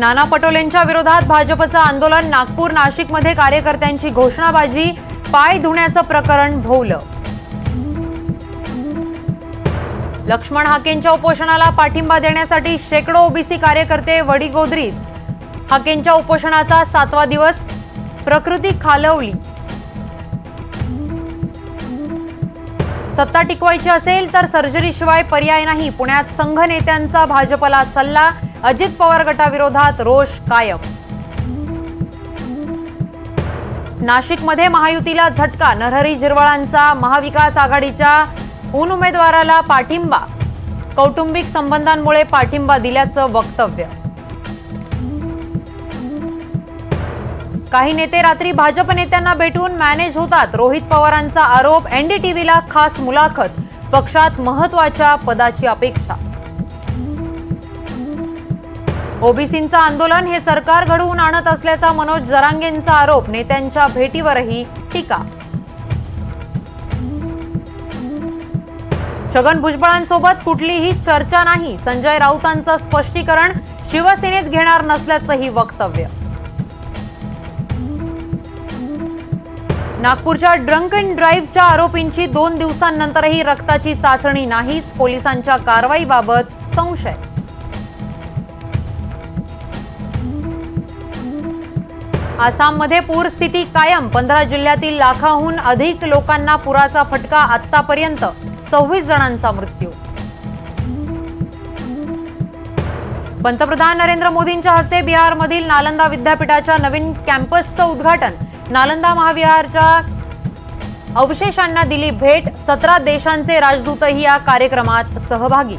नाना पटोलेंच्या विरोधात भाजपचं आंदोलन नागपूर नाशिकमध्ये कार्यकर्त्यांची घोषणाबाजी पाय धुण्याचं प्रकरण भोवलं. लक्ष्मण हाकेंच्या उपोषणाला पाठिंबा देण्यासाठी शेकडो ओबीसी कार्यकर्ते वडीगोद्रीत. हाकेंच्या उपोषणाचा सातवा दिवस प्रकृती खालवली. सत्ता टिकवायची असेल तर सर्जरीशिवाय पर्याय नाही. पुण्यात संघ नेत्यांचा भाजपला सल्ला अजित पवार गटाविरोधात रोष कायम. नाशिकमध्ये महायुतीला झटका नरहरी झिरवळांचा महाविकास आघाडीच्या ऊन उमेदवाराला पाठिंबा कौटुंबिक संबंधांमुळे पाठिंबा दिल्याचं वक्तव्य. काही नेते रात्री भाजप नेत्यांना भेटून मॅनेज होतात. रोहित पवारांचा आरोप एनडीटीव्हीला खास मुलाखत पक्षात महत्त्वाच्या पदाची अपेक्षा. ओबीसींचं आंदोलन हे सरकार घडवून आणत असल्याचा मनोज जरांगेंचा आरोप नेत्यांच्या भेटीवरही टीका. छगन भुजबळांसोबत कुठलीही चर्चा नाही. संजय राऊतांचं स्पष्टीकरण शिवसेनेत घेणार नसल्याचंही वक्तव्य. नागपूरच्या ड्रंक अँड ड्राईव्हच्या आरोपींची दोन दिवसांनंतरही रक्ताची चाचणी नाहीच पोलिसांच्या कारवाईबाबत संशय. आसाममध्ये पूरस्थिती कायम. पंधरा जिल्ह्यातील लाखाहून अधिक लोकांना पुराचा फटका आतापर्यंत सव्वीस जणांचा मृत्यू. पंतप्रधान नरेंद्र मोदींच्या हस्ते बिहारमधील नालंदा विद्यापीठाच्या नवीन कॅम्पसचं उद्घाटन. नालंदा महाविहारच्या अवशेषांना दिली भेट. सतरा देशांचे राजदूतही या कार्यक्रमात सहभागी.